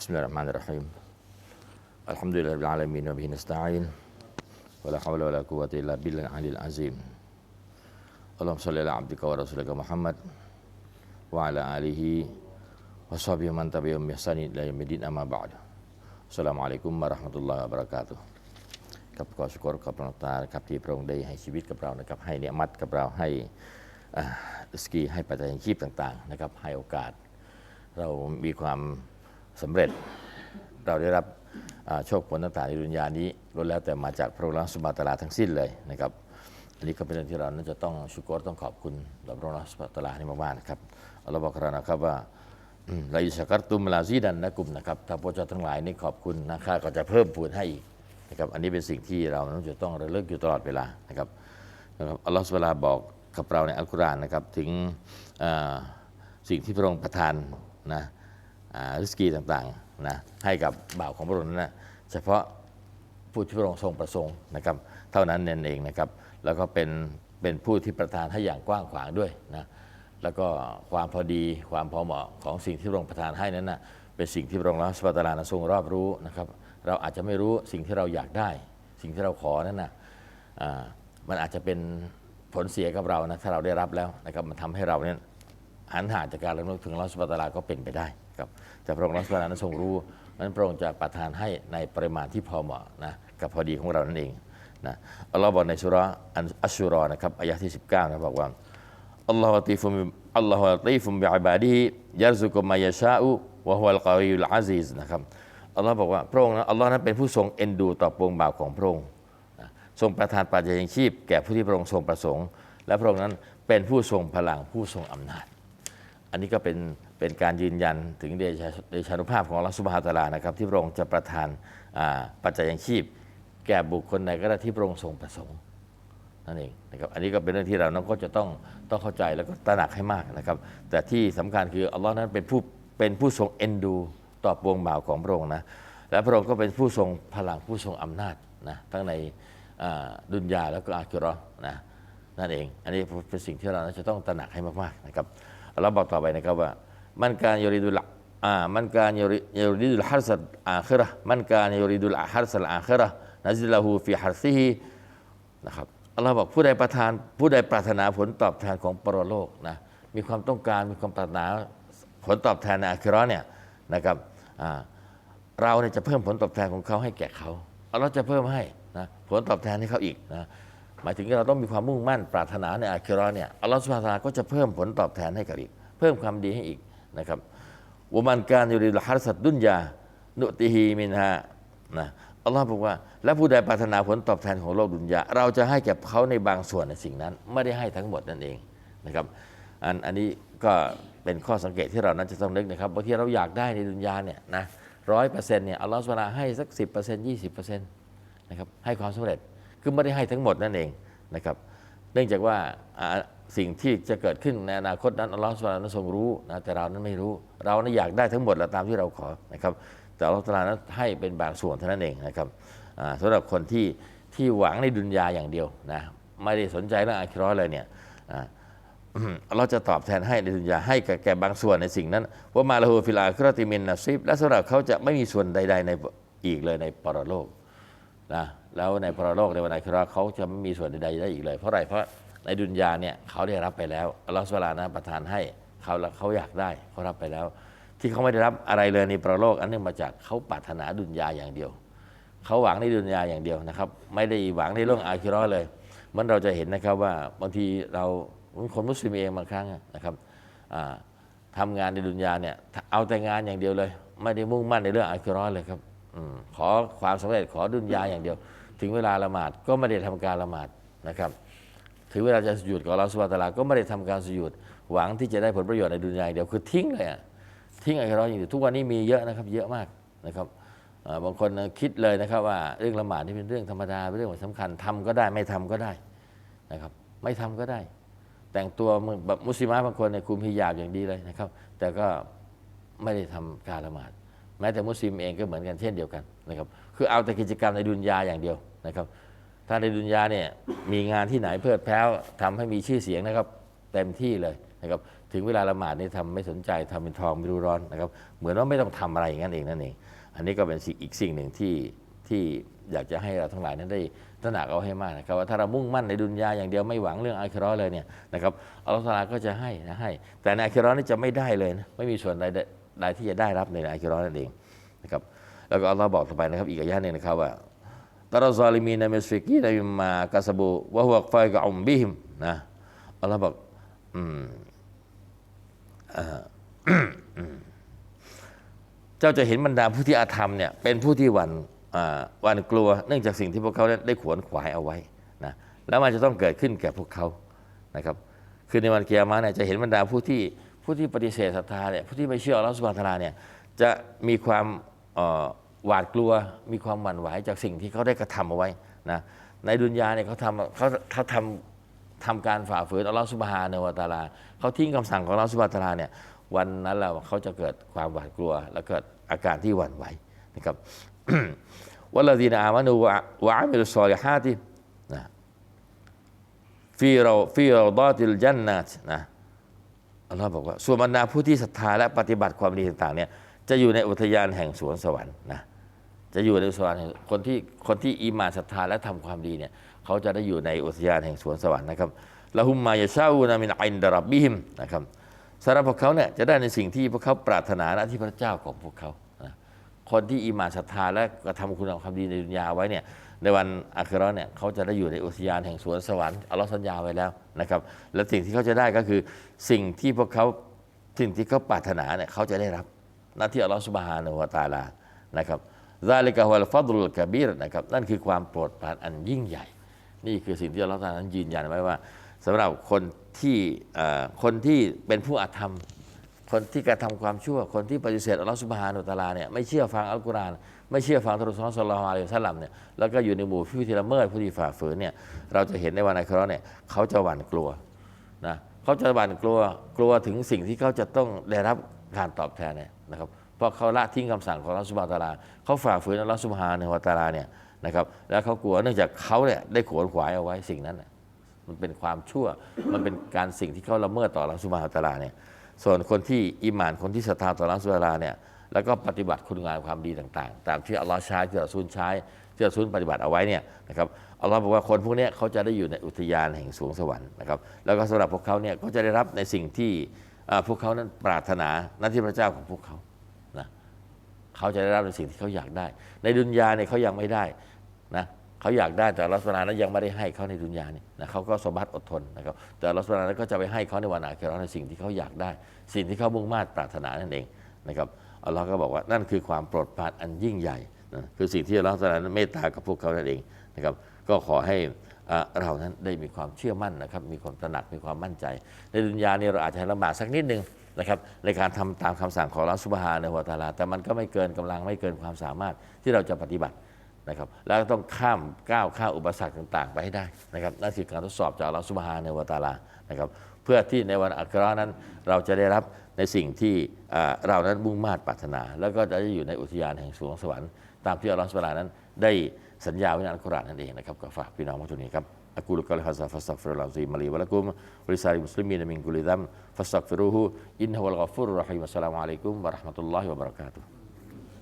بسم الله الرحمن الرحيم الحمد لله رب العالمين وبه نستعين ولا حول ولا قوة إلا بالله العلي العظيم اللهم صل على عبدك ورسولك محمد وعلى آله وصحبه من تبعهم بإحسان إلى يوم الدين أما بعد السلام عليكم ورحمة الله وبركاته กับขอชุกรกับพระองค์ตาครับที่พระองค์ได้ให้ชีวิตกับเรานะครับให้เนียมัดกับเราให้อ่าสกีให้ปัจจัยชีพต่างๆนะครับให้โอกาส เรามีความ สำเร็จ เราได้รับโชคผลต่างๆในดุนยานี้ล้วนแล้วแต่มาจากพระองค์สุบาตลาทั้งสิ้นเลยนะครับอันนี้ก็เป็นเรื่องที่เรานั้นจะต้องชุกรต้องขอบคุณต่อพระองค์สุบาตลานี่มากๆนะครับอัลลอฮฺบอกเรานะครับว่าลาอิสกัตตุมลาซีดันนะกลุ่มนะครับถ้าพระเจ้าทั้งหลายนี่ขอบคุณนะข้าก็จะเพิ่มพูนให้อีกนะครับอันนี้เป็นสิ่งที่เรานั้นจะต้องระลึกอยู่ตลอดเวลานะครับนะครับอัลลอฮฺสุบลาบอกกับเราในอัลกุรอานนะครับถึงสิ่งที่พระองค์ประทานนะ ริสกีต่างๆนะให้กับบ่าวของพระองค์นั้นนะเฉพาะผู้ที่พระองค์ทรงประสงค์นะครับเท่านั้นนั่นเองนะครับแล้วก็เป็นเป็นผู้ที่ประทานให้อย่างกว้างขวางด้วยนะแล้วก็ความพอดีความพอเหมาะของสิ่งที่พระองค์ประทานให้นั้นนะเป็นสิ่งที่พระองค์รัสปัตตาลาทรงรอบรู้นะครับเราอาจจะไม่รู้สิ่งที่เราอยากได้ สิ่งที่เราขอนั้นนะมันอาจจะเป็นผลเสียกับเรานะถ้าเราได้รับแล้วนะครับมันทำให้เราเนี่ยหันหาจากการระลึกถึงลอสปัตตาลาก็เป็นไปได้ ครับแต่พระองค์ลอสปัตตาลนั้นทรงรู้นั้นพระองค์จะประทานให้ในปริมาณที่พอเหมาะนะกับพอดีของเรานั่นเองนะอัลลอฮ์บอกในสุราอันอัชชุรอนะครับอายะที่ 19นะบอกว่าอัลลอฮฺตีฟุมอัลลอฮฺตีฟุมบิอิบาดียัรซุกุมายาชาอุวะฮุวัลกอวิยุลอาซีซนะครับอัลลอฮ์บอกว่าพระองค์นะอัลลอฮ์นั้นเป็นผู้ทรงเอ็นดูต่อปวงบ่าวของพระองค์ทรงประทานปัจจัยยังชีพ แก่ผู้ที่พระองค์ทรงประสงค์ และพระองค์นั้นเป็นผู้ทรงพลังผู้ทรงอำนาจ อันนี้ก็เป็นเป็นการยืนยันถึงเดชเดชานุภาพของอัลลอฮฺสุบฮาตะอาลานะครับ ที่พระองค์จะประทานาปัจจัยยังชีพ แก่บุคคลใดก็ได้ที่พระองค์ทรงประสงค์นั่นเองนะครับอันนี้ก็เป็นเรื่องที่เรานั้นก็จะต้องต้องเข้าใจแล้วก็ตระหนักให้มากนะครับ แต่ที่สำคัญคืออัลลอฮ์นั้นเป็นผู้เป็นผู้ทรงเอ็นดูต่อปวงบ่าวของพระองค์นะและพระองค์ก็เป็นผู้ทรงพลังผู้ทรงอำนาจนะทั้งในดุนยาแล้วก็อาคิราะห์นะนั่นเอง อันนี้เป็นสิ่งที่เราจะต้องตระหนักให้มากๆนะครับ เราบอกต่อไปนะครับว่า มันการยริดุลอ่ามันการยริยริดุลฮัรสัตอาคิระห์มันการยริดุลฮัรสัตอาคิระห์นะซิลาหูฟิฮัรซิฮินะครับอัลลอฮ์บอกผู้ใดประทานผู้ใดปรารถนาผลตอบแทนของปรโลกนะมีความต้องการมีความปรารถนาผลตอบแทนในอาคิเราะห์เนี่ยนะครับอ่าเราเนี่ยจะเพิ่มผลตอบแทนของเขาให้แก่เขาอัลลอฮ์จะเพิ่มให้นะผลตอบแทนให้เขาอีกนะ หมายถึงเราต้องมีความมุ่งมั่นปรารถนาในอาคิราะห์เนี่ยอัลลอฮ์สุบฮานาก็จะเพิ่มผลตอบแทนให้กับอีก เพิ่มความดีให้อีกนะครับวมันการยูริลฮัรสัตดุนยานุติฮีมินฮานะอัลลอฮ์บอกว่า และผู้ใดปรารถนาผลตอบแทนของโลกดุนยาเราจะให้แก่เขาในบางส่วนในสิ่งนั้น ไม่ได้ให้ทั้งหมดนั่นเองนะครับอันอันนี้ก็เป็นข้อสังเกตที่เรานั้นจะต้องนึกนะครับบางทีเราอยากได้ในดุนยาเนี่ยนะร้อยเปอร์เซ็นต์เนี่ยอัลลอฮ์สุบฮานะฮูวะตะอาลาให้สักสิบเปอร์เซ็นต์ยี่สิบเปอร์เซ็นต์นะครับให้ความสำเร็จ คือไม่ได้ให้ทั้งหมดนั่นเองนะครับ เนื่องจากว่าสิ่งที่จะเกิดขึ้นในอนาคตนั้นอัลลอฮฺสุบฮานะฮูวะตานั้นทรงรู้นะแต่เรานั้นไม่รู้ เรานั้นอยากได้ทั้งหมดแล้วตามที่เราขอนะครับแต่อัลลอฮฺสุบฮานะฮูวะตานั้นให้เป็นบางส่วนเท่านั้นเองนะครับอ่าสำหรับคนที่ที่หวังในดุนยาอย่างเดียวนะไม่ได้สนใจเรื่องอาคิราะห์เลยเนี่ยเราจะตอบแทนให้ในดุนยาให้กับแก่บางส่วนในสิ่งนั้นว่ามาลาหูฟิลาครติมินนาซิบและสำหรับเขาจะไม่มีส่วนใด ๆ ในอีกเลยในปรโลกนะ แล้วในปรโลกในวันอาคิราเขาจะไม่มีส่วนใดๆได้อีกเลย เพราะอะไรเพราะในดุนยาเนี่ยเขาได้รับไปแล้วอัลลอฮฺสุบฮานะฮูวะตะอาลานะประทานให้เขาเขาอยากได้เขารับไปแล้ว ที่เขาไม่ได้รับอะไรเลยในปรโลกอันเนื่องมาจากเขาปรารถนาดุนยาอย่างเดียวเขาหวังในดุนยาอย่างเดียวนะครับ ไม่ได้หวังในเรื่องอาคิราเลย มันเราจะเห็นนะครับว่าบางทีเราคนมุสลิมเองบางครั้งนะครับอ่าทำงานในดุนยาเนี่ยเอาแต่งานอย่างเดียวเลย ไม่ได้มุ่งมั่นในเรื่องอาคิราเลยครับ ขอความสำเร็จขอดุนยาอย่างเดียว ถึงเวลาละหมาดก็ไม่ได้ทำการละหมาดนะครับ ถึงเวลาจะสุญูดกับอัลลอฮฺสุบฮานะตะอาลาก็ไม่ได้ทำการสุญูดหวังที่จะได้ผลประโยชน์ในดุนยาอย่างเดียวคือทิ้งเลยอะทิ้งอาคิเราอย่างเดียวทุกวันนี้มีเยอะนะครับ เยอะมากนะครับบางคนคิดเลยนะครับว่าเรื่องละหมาดนี่เป็นเรื่องธรรมดาเป็นเรื่องสำคัญทำก็ได้ไม่ทำก็ได้นะครับไม่ทำก็ได้ แต่งตัวแบบมุสลิมะบางคนเนี่ยคุมฮิญาบอย่างดีเลยนะครับ แต่ก็ไม่ได้ทำการละหมาด แม้แต่มุสลิมเองก็เหมือนกันเช่นเดียวกันนะครับคือเอาแต่กิจกรรมในดุนยาอย่างเดียวนะครับ ถ้าในดุนยาเนี่ยมีงานที่ไหนเพื่อแพ้วทำให้มีชื่อเสียงนะครับเต็มที่เลยนะครับถึงเวลาละหมาดนี่ทำไม่สนใจทำเป็นทองไม่รู้ร้อนนะครับเหมือนว่าไม่ต้องทำอะไรอย่างนั้นเองนั่นเอง อันนี้ก็เป็นสิ่งอีกสิ่งหนึ่งที่ที่อยากจะให้เราทั้งหลายนั้นได้ตระหนักเอาให้มากนะครับว่าถ้าเรามุ่งมั่นในดุนยาอย่างเดียวไม่หวังเรื่องอาคิราะห์เลยเนี่ยนะครับอัลลอฮฺก็จะให้นะให้ แต่ในอาคิร์นี่จะไม่ได้เลยนะไม่มีส่วนใด ใดที่จะได้รับในอาคิราะห์นั่นเองนะครับแล้วก็อัลลอฮ์บอกต่อไปนะครับ อีกอายะหนึ่งนะครับว่าตารซาลิมีนมิสฟิกีนมิมากาสบูวะฮุวะฟกอุมบิฮิมนะอัลลอฮ์บอกอืมเจ้าจะเห็นบรรดาผู้ที่อาธรรมเนี่ยเป็นผู้ที่หวั่นหวั่นกลัว เนื่องจากสิ่งที่พวกเขาได้ขวนขวายเอาไว้นะแล้วมันจะต้องเกิดขึ้นแก่พวกเขานะครับคือในวันเกียร์มาเนี่ยจะเห็นบรรดาผู้ที่ ผู้ที่ปฏิเสธศรัทธาเนี่ยผู้ที่ไม่เชื่ออัลลอฮฺสุบฮานตะอาลาเนี่ยจะมีความหวาดกลัวมีความหวั่นไหวจากสิ่งที่เขาได้กระทำเอาไว้นะในดุนยาเนี่ยเขาทำเขาเขาทำทำการฝ่าฝืนอัลลอฮฺสุบฮานวะตาลาเขาทิ้งคำสั่งของอัลลอฮฺสุบฮานะฮูวะตะอาลาเนี่ยวันนั้นแล้วเขาจะเกิดความหวาดกลัว และเกิดอาการที่หวั่นไหวนะครับวัลลดีนอามานูวะอามิลซอลิฮาตินะฟีเราฟีเราดอติลจันนัตนะ อัลลอฮ์บอกว่าส่วนบรรดาผู้ที่ศรัทธาและปฏิบัติความดีต่างๆเนี่ยจะอยู่ในอุทยานแห่งสวนสวรรค์นะจะอยู่ในสวรรค์แห่งคนที่คนที่อีมานศรัทธาและทำความดีเนี่ยเขาจะได้อยู่ในอุทยานแห่งสวนสวรรค์นะครับละหุมมายาชาอูนามินอินดารับบิฮิมนะครับสำหรับพวกเขาเนี่ยจะได้ในสิ่งที่พวกเขาปรารถนาณที่พระเจ้าของพวกเขา คนที่อีหมานศรัทธาและกระทำคุณงามความดีในดุนยาไว้เนี่ยในวันอาคราเนี่ยเขาจะได้อยู่ในอุทยานแห่งสวนสวรรค์อัลลอฮ์สัญญาไว้แล้วนะครับ และสิ่งที่เขาจะได้ก็คือสิ่งที่พวกเขาสิ่งที่เขาปรารถนาเนี่ยเขาจะได้รับหน้าที่อัลลอฮ์สุบฮานะฮูวะตาลานะครับซาลิกะฮุลฟัดลุลกะบีรนะครับนั่นคือความโปรดปรานอันยิ่งใหญ่ นี่คือสิ่งที่อัลลอฮ์ตาลานั้นยืนยันไว้ว่าสำหรับคนที่คนที่เป็นผู้อาธรรม คนที่กระทำความชั่ว คนที่ปฏิเสธอัลลอฮฺสุบฮานุตาลาเนี่ยไม่เชื่อฟังอัลกุรอานไม่เชื่อฟังทรุสลสลลัลลอฮุอะลัยสลลัมเนี่ยแล้วก็อยู่ในหมู่ผู้ที่ละเมิดผู้ที่ฝ่าฝืนเนี่ยเราจะเห็นในวันอัคราเนี่ยเขาจะหวั่นกลัวนะเขาจะหวั่นกลัวกลัวถึงสิ่งที่เขาจะต้องได้รับการตอบแทนเนี่ยนะครับเพราะเขาละทิ้งคำสั่งของอัลลอฮฺสุบฮานุตาลาเขาฝ่าฝืนอัลลอฮฺสุบฮานุตาลาเนี่ยนะครับแล้วเขากลัวเนื่องจากเขาเนี่ยได้ขวนขวายเอาไว้สิ่งนั้นมันเป็นความชั่วมันเป็นการสิ่งที่เขาละเมิดต่ออัลลอฮฺสุบฮานุตาลาเนี่ย ส่วนคนที่อิหมานคนที่ศรัทธาต่อรัสุลลาเนี่ยแล้วก็ปฏิบัติคุณงามความดีต่างๆ ตามที่อัลลอฮ์ใช้ที่อัลซูลใช้ที่อัลซูลปฏิบัติเอาไว้เนี่ยนะครับอัลลอฮ์บอกว่าคนพวกนี้เขาจะได้อยู่ในอุทยานแห่งสวงสวรรค์นะครับแล้วก็สำหรับพวกเขาเนี่ยก็จะได้รับในสิ่งที่พวกเขานั้นปรารถนาหน้าที่พระเจ้าของพวกเขานะเขาจะได้รับในสิ่งที่เขาอยากได้ ในดุนยาเนี่ยเขายังไม่ได้นะ เขาอยากได้แต่ลักษณะนั้นยังไม่ได้ให้เขาในดุนยาเนี่ยนะเขาก็สมบัติอดทนนะครับแต่ลักษณะนั้นก็จะไปให้เขาในวันอาคิเราในสิ่งที่เขาอยากได้ สิ่งที่เขามุ่งมา่ปรารถนานั่นเองนะครับอัลลอฮ์ก็บอกว่านั่นคือความโปรดปรานอันยิ่งใหญ่นะคือสิ่งที่อัลลอฮ์ตะอานั้นเมตตากับพวกเขานั่นเองนะครับก็ขอให้อ่าเรานั้นได้มีความเชื่อมั่นนะครับมีความตระหนักมีความมั่นใจ ในดุนยานี้เราอาจจะลำบากสักนิดหนึ่งนะครับในการทำตามคำสั่งของอัลลอฮ์ซุบฮานะฮูวตาลา แต่มันก็ไม่เกินกำลังไม่เกินความสามารถที่เราจะปฏิบัติ นะครับแล้วต้องข้ามก้าวข้ามอุปสรรคต่าง ๆ ไปให้ได้นะครับนั่นคือการทดสอบจากอัลลอฮฺสุบฮานวตาลานะครับเพื่อที่ในวันอัครานั้น เราจะได้รับในสิ่งที่เรานั้นมุ่งมา่ปรารถนา แล้วก็จะได้อยู่ในอุทยานแห่งสวงสวรรค์ตามที่อัลลอฮฺสุบฮานั้น ได้สัญญาไว้ในอัลกุรอานนั่นเองนะครับก็ฝากพี่น้องผู้ชมนี้ครับอักูลกะลฮะซาฟัสตักฟิรุลลอฮฺซีม